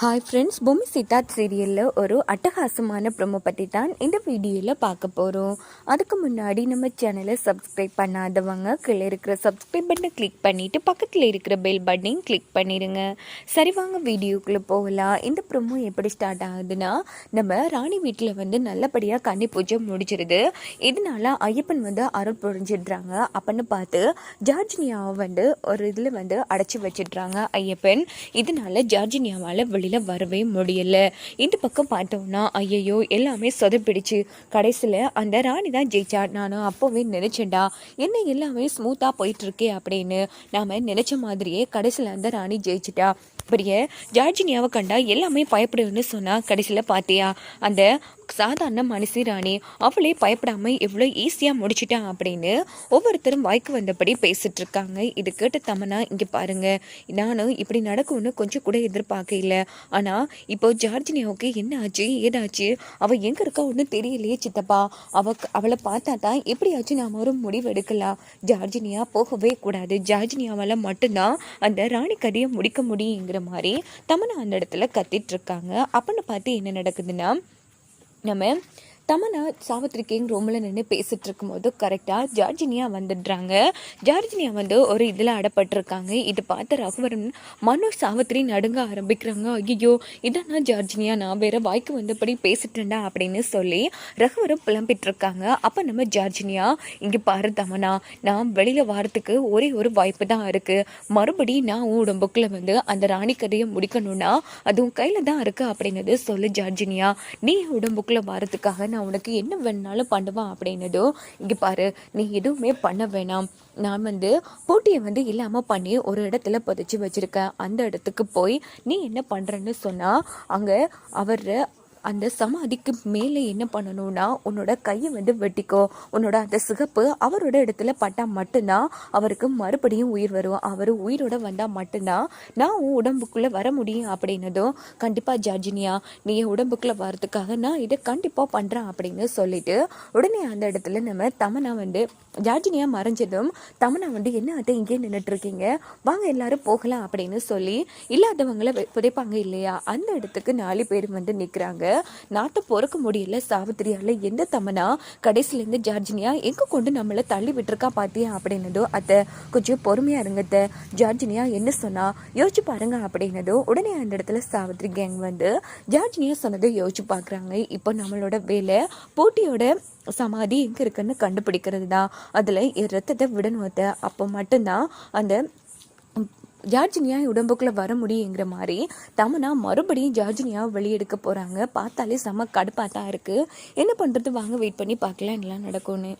Hi friends பூமி சித்தார்த் சீரியலில் ஒரு அட்டகாசமான ப்ரோமோ பற்றி தான் இந்த வீடியோவில் பார்க்க போகிறோம் அதுக்கு முன்னாடி நம்ம சேனலை சப்ஸ்கிரைப் பண்ணாதவங்க கீழே இருக்கிற சப்ஸ்கிரைப் பட்டனை கிளிக் பண்ணிவிட்டு பக்கத்தில் இருக்கிற பெல் பட்டனையும் கிளிக் பண்ணிடுங்க சரி வாங்க வீடியோக்குள்ளே போகலாம். இந்த ப்ரோமோ எப்படி ஸ்டார்ட் ஆகுதுன்னா நம்ம ராணி வீட்டில் வந்து நல்லபடியாக கன்னி பூஜை முடிச்சிருது. இதனால ஐயப்பன் வந்து அருள் புரிஞ்சிடுறாங்க. அப்படின்னு பார்த்து ஜார்ஜினியாவை வந்து ஒரு இதில் வந்து அடைச்சி வச்சிடுறாங்க ஐயப்பன். இதனால ஜார்ஜினியாவால் வெளியில் வரவே முடியல. இந்த பக்கம் பார்த்தோம்னா ஐயையோ எல்லாமே சொதப்பிடிச்சு. கடைசியில் அந்த ராணி தான் ஜெயிச்சா. நானும் அப்போவே நினைச்சேன்டா என்ன எல்லாமே ஸ்மூத்தாக போயிட்டு இருக்கே அப்படின்னு. நாம நினைச்ச மாதிரியே கடைசியில் அந்த ராணி ஜெயிச்சிட்டா. பெரிய ஜார்ஜினியாவை கண்டா எல்லாமே பயப்படுன்னு சொன்னா கடைசியில் பார்த்தியா அந்த சாதாரண மனுஷி ராணி அவளே பயப்படாம எவ்வளோ ஈஸியாக முடிச்சிட்டா அப்படின்னு ஒவ்வொருத்தரும் வாய்க்கு வந்தபடி பேசிட்டு இருக்காங்க. இது கேட்ட தமனா இங்கே பாருங்க நானும் இப்படி நடக்கும்னு கொஞ்சம் கூட எதிர்பார்க்கல ஆனால் இப்போ ஜார்ஜினியாவுக்கு என்ன ஆச்சு ஏதாச்சு? அவள் எங்கே இருக்கா ஒன்றும் தெரியலையே சித்தப்பா. அவ அவளை பார்த்தா தான் எப்படியாச்சும் நாம் ஒரு முடிவு எடுக்கலாம். ஜார்ஜினியா போகவே கூடாது. ஜார்ஜினியாவால் மட்டும்தான் அந்த ராணி கதையை முடிக்க முடியுங்கிற மாதிரி தமனா அந்த இடத்துல கத்திட்டு இருக்காங்க. அப்படின்னு பார்த்து என்ன நடக்குதுன்னா நம்ம தமனா சாவித்ரி ரூமில் நின்று பேசிகிட்டு இருக்கும்போது கரெக்டாக ஜார்ஜினியா வந்துடுறாங்க. ஜார்ஜினியா வந்து ஒரு இதில் அடப்பட்டிருக்காங்க. இது பார்த்து ரகுவரன் மனோஜ் சாவித்திரி நடுங்க ஆரம்பிக்கிறாங்க. ஐயோ இதான் ஜார்ஜினியா? நான் வேற வாய்க்கு வந்தபடி பேசிட்டேன்டா அப்படின்னு சொல்லி ரகுவரம் புலம்பிட்டுருக்காங்க. அப்போ நம்ம ஜார்ஜினியா இங்கே பாரு தமனா நான் வெளியில் வாரத்துக்கு ஒரே ஒரு வாய்ப்பு தான் இருக்குது மறுபடி நான் உன் உடம்புக்குள்ள வந்து அந்த ராணி கதையை முடிக்கணும்னா அதுவும் கையில் தான் இருக்குது அப்படின்னது சொல்லு ஜார்ஜினியா. நீ உடம்புக்குள்ளே உடம்புக்குள்ள வாரத்துக்காக நான் உனக்கு என்ன வேணாலும் பண்ணுவான் அப்படின்னதோ இங்கே பாரு நீ எதுவுமே பண்ண வேணாம். நான் வந்து போட்டியை வந்து இல்லாமல் பண்ணி ஒரு இடத்துல புதைச்சி வச்சுருக்கேன். அந்த இடத்துக்கு போய் நீ என்ன பண்ணுறன்னு சொன்னால் அங்கே அவர் அந்த சமாதிக்கு மேலே என்ன பண்ணணும்னா உன்னோட கையை வந்து வெட்டிக்கோ. உன்னோட அந்த சிகப்பு அவரோட இடத்துல பட்டால் மட்டும்தான் அவருக்கு மறுபடியும் உயிர் வரும். அவர் உயிரோட வந்தால் மட்டும்தான் நான் உன் உடம்புக்குள்ளே வர முடியும் அப்படின்னதும் கண்டிப்பாக ஜார்ஜினியா நீ உடம்புக்குள்ளே வரதுக்காக நான் இதை கண்டிப்பாக பண்ணுறேன் அப்படின்னு சொல்லிட்டு உடனே அந்த இடத்துல நம்ம தமனா வந்து ஜார்ஜினியா மறைஞ்சதும் தமனா வந்து என்ன அதை இங்கே நின்றுட்டுருக்கீங்க வாங்க எல்லாரும் போகலாம் அப்படின்னு சொல்லி இல்லாதவங்களை புதைப்பாங்க இல்லையா? அந்த இடத்துக்கு நாலு பேர் வந்து நிற்கிறாங்க நாட்டை பொறுக்க முடியல சாவித்திரியால எந்த தமனா? கடைசிலேருந்து ஜார்ஜினியா எங்கே கொண்டு நம்மளை தள்ளி விட்டுருக்கா பாத்தியா அப்படின்னதோ அத்தை கொஞ்சம் பொறுமையா இருங்க அத்தை. ஜார்ஜினியா என்ன சொன்னா? யோசிச்சு பாருங்க அப்படின்னதோ உடனே அந்த இடத்துல சாவித்ரி கேங் வந்து ஜார்ஜினியா சொன்னதை யோசிச்சு பார்க்குறாங்க இப்போ நம்மளோட வேலை போட்டியோட சமாதி எங்கே இருக்குன்னு கண்டுபிடிக்கிறது தான் அதில் ரத்தத்தை விடணும் அப்போ மட்டும்தான் அந்த ஜார்ஜினியா உடம்புக்குள்ள வர முடியுங்கிற மாதிரி தமனா மறுபடியும் ஜார்ஜினியா வெளியெடுக்க போறாங்க. பார்த்தாலே செம கடுப்பாக தான் இருக்கு. என்ன பண்றது? வாங்க வெயிட் பண்ணி பார்க்கலாம். எல்லாம் நடக்கும்னு.